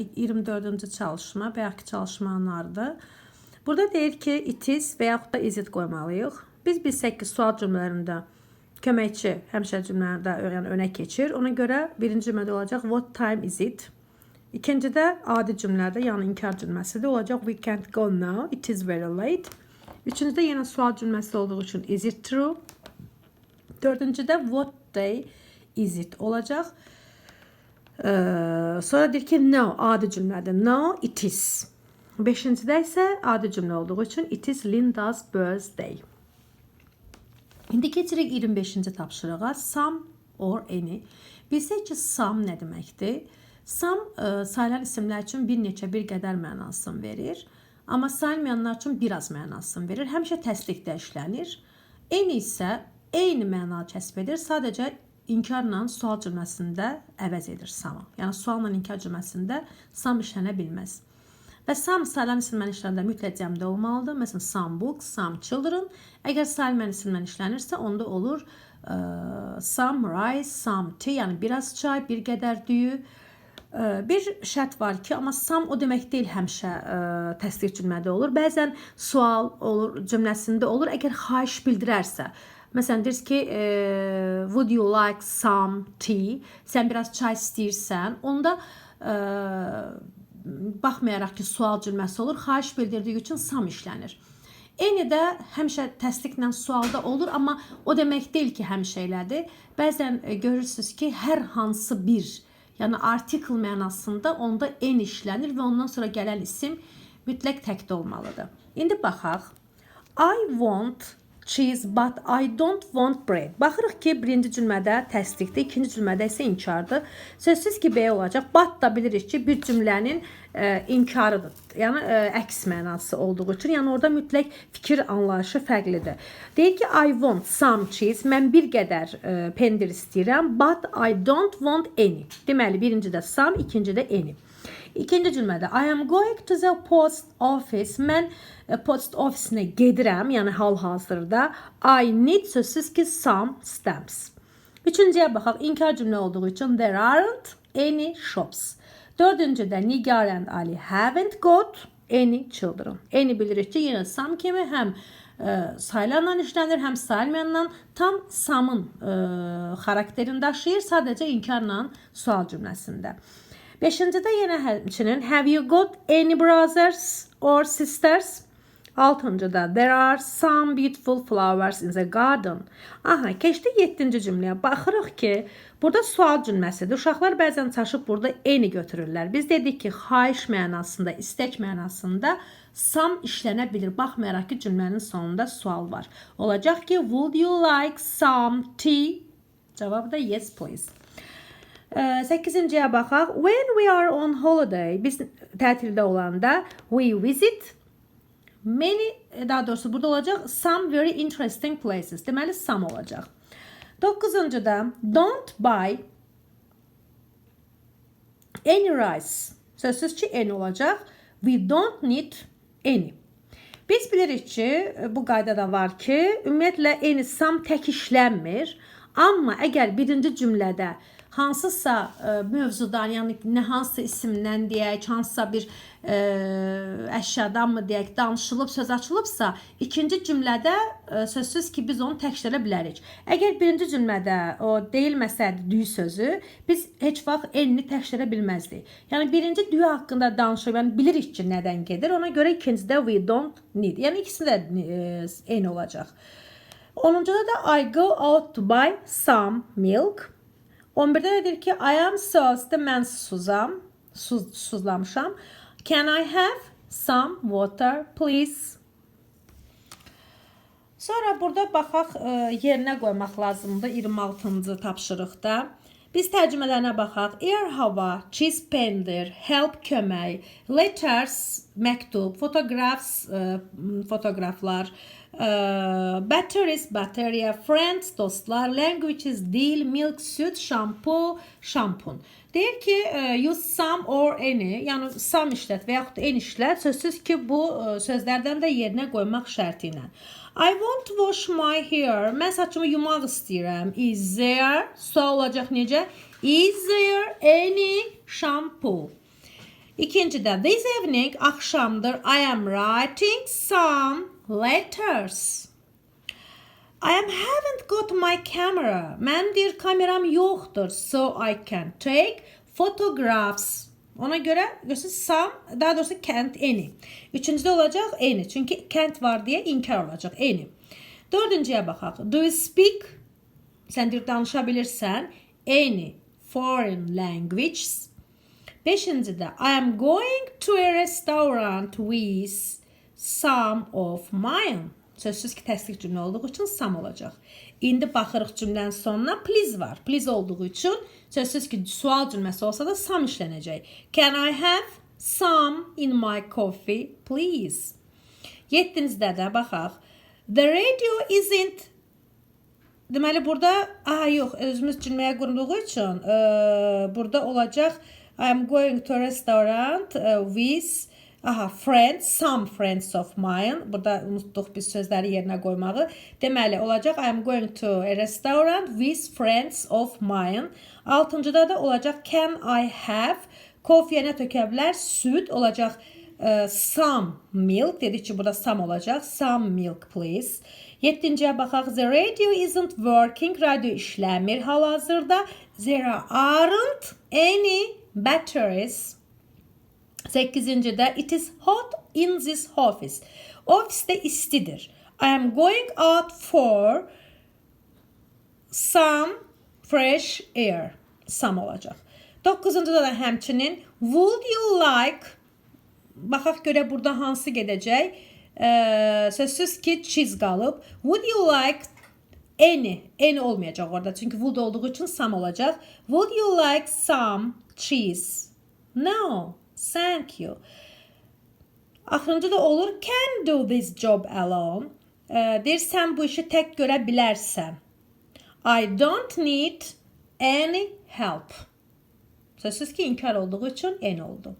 24-cü çalışma, bayaqki çalışmalardır. Burada deyir ki it is və yaxud da is it qoymalıyıq. Biz bilsək ki, sual cümlələrində köməkçi həmişə cümlələrdə yəni önə keçir. Ona görə birinci cümlədə olacaq what time is it? İkincidə adi cümlədə, yəni inkar cümləsidir olacaq we can't go now, it is very late. Üçüncüdə yenə sual cümləsi olduğu üçün is it true? Dördüncüdə what day is it olacaq. Ee, sonra deyir ki no adi cümlədir. No it is. Beşincidə isə adi cümlə olduğu üçün it is Linda's birthday. İndi keçirik 25-ci tapşırığa. Some or any. Bilsək ki some nə deməkdir? Some ə, sayılan isimlər üçün bir neçə, bir qədər mənasını verir. Amma saymayanlar üçün biraz mənasını verir. Həmişə təsdiqdə işlənir. Any isə eyni məna kəsb edir. Sadəcə inkarla sual cümləsində əvəz edir samı. Yəni sualla inkar cümləsində sam işlənə bilməz. Və sam sayılan isimlə işləndə mütləq cəmdə olmalıdır. Məsələn, some books, some children. Əgər sayılan isimlə işlənirsə, onda olur ə, some rice, some tea, yəni biraz çay, bir qədər düyü. Ə, Bir şərt var ki, amma some o demək deyil həmişə ə, təsdiq cümlədə olur. Bəzən sual olur, cümləsində olur, əgər xahiş bildirərsə. Məsələn, deyirsə ki, e, would you like some tea? Sən biraz çay istəyirsən, onda e, baxmayaraq ki, sual cümləsi olur, xahiş bildirdiyi üçün some işlənir. Eyni də həmişə təsdiqlə sualda olur, amma o demək deyil ki, həmişə elədir. Bəzən e, görürsüz ki, hər hansı bir, yəni article mənasında onda en işlənir və ondan sonra gələn isim mütləq təkdə olmalıdır. İndi baxaq. I want cheese but I don't want bread. Baxırıq ki, birinci cümlədə təsdiqdir, ikinci cümlədə isə inkardır. Sözsüz ki, B olacaq. But da bilirik ki, bir cümlənin e, inkarıdır. Yəni e, əks mənası olduğu üçün, yəni orada mütləq fikir anlayışı fərqlidir. Deyir ki, I want some cheese. Mən bir qədər e, pendir istəyirəm, but I don't want any. Deməli, birincidə some, ikincidə any. İkinci cümlədə I am going to the post office. Mən e, post ofisinə gedirəm, yəni hal-hazırda. I need sözsüz ki some stamps. Üçüncüyə baxaq. İnkar cümlə olduğu üçün there aren't any shops. Dördüncüdə Nigar and Ali haven't got any children. Any bilirik ki, yenə some kimi həm e, sayılanla işlənir, həm sayılmayanla tam samın e, xarakterini daşıyır, sadəcə inkarla sual cümləsində. Beşincidə yenə həmçinin have you got any brothers or sisters? Altıncıda there are some beautiful flowers in the garden. Aha, keçdik 7-ci cümləyə. Baxırıq ki, burada sual cümləsidir. Uşaqlar bəzən çaşıb burada any götürürlər. Biz dedik ki, xahiş mənasında, istək mənasında some işlənə bilir. Baxmayaraq ki, cümlənin sonunda sual var. Olacaq ki, would you like some tea? Cavabı da yes please. 8-ciyə baxaq. When we are on holiday, biz tətildə olanda we visit many daha doğrusu burada olacaq some very interesting places. Deməli some olacaq. 9-cuda don't buy any rice. Sözsüz ki any olacaq. We don't need any. Biz bilirik ki, bu qaydada var ki, ümumiyyətlə any some tək işlənmir. Amma əgər birinci cümlədə hansısa e, mövzudan, yəni nə hansı isimdən deyək, hansısa bir e, əşyadan mı deyək, danışılıb, söz açılıbsa, ikinci cümlədə e, sözsüz ki, biz onu təkrar bilərik. Əgər birinci cümlədə o deyilməsəydi düyü sözü, biz heç vaxt enni təkrar bilməzdik. Yəni birinci düyü haqqında danışırıq, yəni bilirik ki, nədən gedir. Ona görə ikincidə we don't need. Yəni ikisi də e, en olacaq. 10-cuda da I go out to buy some milk. 11-də də deyir ki I am thirsty, mən susuzam, suz, susuzlamışam. Can I have some water please? Sonra burada baxaq ə, yerinə qoymaq lazımdır 26-cı tapşırıqda. Biz tərcümələrinə baxaq. Air hava, cheese pendir, help kömək, letters məktub, photographs ə, fotoqraflar, ə, batteries batarya, friends dostlar, languages dil, milk süt, shampoo, şampun. Deyir ki, use some or any, yəni some işlət və yaxud en işlət. Sözsüz ki, bu ə, sözlərdən də yerinə qoymaq şərti ilə. I want wash my hair. Mən saçımı yumaq istəyirəm. Is there? Sual olacaq necə? Is there any shampoo? İkinci de this evening akşamdır I am writing some letters. I haven't got my camera. Mənim deyir kameram yoxdur. So I can take photographs. Ona göre görsün some daha doğrusu can't any. Üçüncüde olacak any. Çünkü can't var diye inkar olacak any. Dördüncüye bakaq. Do you speak? Sen deyir danışa. Any foreign languages. Beşincide I am going to a restaurant with some of mine. Sözsüz ki təsdiq cümlə olduğu üçün some olacaq. İndi baxırıq cümlənin sonuna please var. Please olduğu üçün sözsüz ki sual cümləsi olsa da some işlənəcək. Can I have some in my coffee please? Yettinizdə də baxaq. The radio isn't Deməli burada aha yox, özümüz cümləyə qurulduğu üçün e, burada olacaq I am going to restaurant e, with aha friends, some friends of mine. Burada unutduq biz sözləri yerinə qoymağı. Deməli olacaq I am going to a restaurant with friends of mine. Altıncıda da olacaq can I have Kofiyə nə tökə bilər? Süd olacaq e, some milk. Dedik ki burada some olacaq. Some milk please. Yettinciyə baxaq. The radio isn't working. Radio işləmir hal-hazırda. There aren't any batteries. 8-də it is hot in this office. Ofisdə istidir. I am going out for some fresh air. Some olacaq. 9-da da həmçinin would you like baxaq görə burada hansı gedəcək? Ee, sözsüz ki cheese qalıb. Would you like any? Any olmayacaq orada. Çünki would olduğu üçün some olacaq. Would you like some cheese? No. Thank you. Axırıncı da olur can do this job alone. Ee, deyir sən bu işi tək görə bilərsən. I don't need any help. Sözsüz ki inkar olduğu için en oldu.